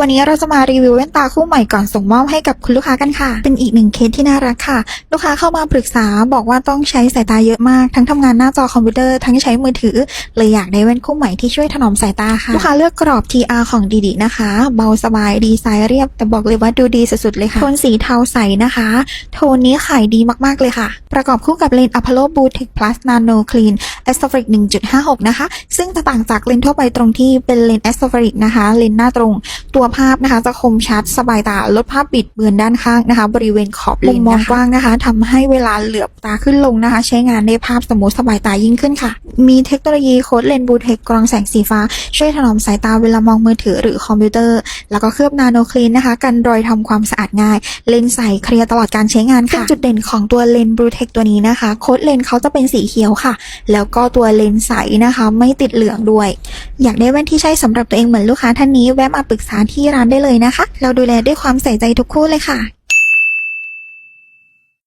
วันนี้เราจะมารีวิวแว่นตาคู่ใหม่ก่อนส่งมอบให้กับคุณลูกค้ากันค่ะ เป็นอีกหนึ่งเคสที่น่ารักค่ะ ลูกค้าเข้ามาปรึกษาบอกว่าต้องใช้สายตาเยอะมาก ทั้งทำงานหน้าจอคอมพิวเตอร์ทั้งใช้มือถือ เลยอยากได้แว่นคู่ใหม่ที่ช่วยถนอมสายตาค่ะ ลูกค้าเลือกกรอบ TR ของดีดีนะคะ เบาสบายดีไซน์เรียบ แต่บอกเลยว่าดูดีสุดๆเลยค่ะ โทนสีเทาใสนะคะ โทนนี้ขายดีมากๆเลยค่ะ ประกอบคู่กับเลนส์ Apollo Blue Tech Plus Nano Clean a s t r i c 1.56 นะคะ ซึ่งจะต่างจากเลนส์ทั่วไปตรงที่เป็นเลนส์ a s t r i c นะคะ เลนส์หน้าตรง ตัวภาพนะคะ จะคมชัดสบายตา ลดภาพบิดเบือนด้านข้างนะคะ บริเวณขอบเลนส์มองกว้างนะคะทำให้เวลาเหลือบตาขึ้นลงนะคะ ใช้งานได้ภาพสมูทสบายตายิ่งขึ้นค่ะ มีเทคโนโลยีโค้ดเลนส์บูเทคกรองแสงสีฟ้า ช่วยถนอมสายตาเวลามองมือถือหรือคอมพิวเตอร์ แล้วก็เคลือบนาโนคลีนนะคะ กันรอยทำความสะอาดง่าย เลนส์ใสเคลียร์ตลอดการใช้งานค่ะจุดเด่นของตัวเลนส์บลูเทคตัวนี้นะคะ โค้ดเลนส์เขาจะเป็นสีเขียวค่ะ แล้วก็ตัวเลนส์ใสนะคะ ไม่ติดเหลืองด้วย อยากได้แว่นที่ใช่สำหรับตัวเองเหมือนลูกค้าท่านนี้แวะมาปรึกษาที่ร้านได้เลยนะคะ เราดูแลด้วยความใส่ใจทุกคู่เลยค่ะ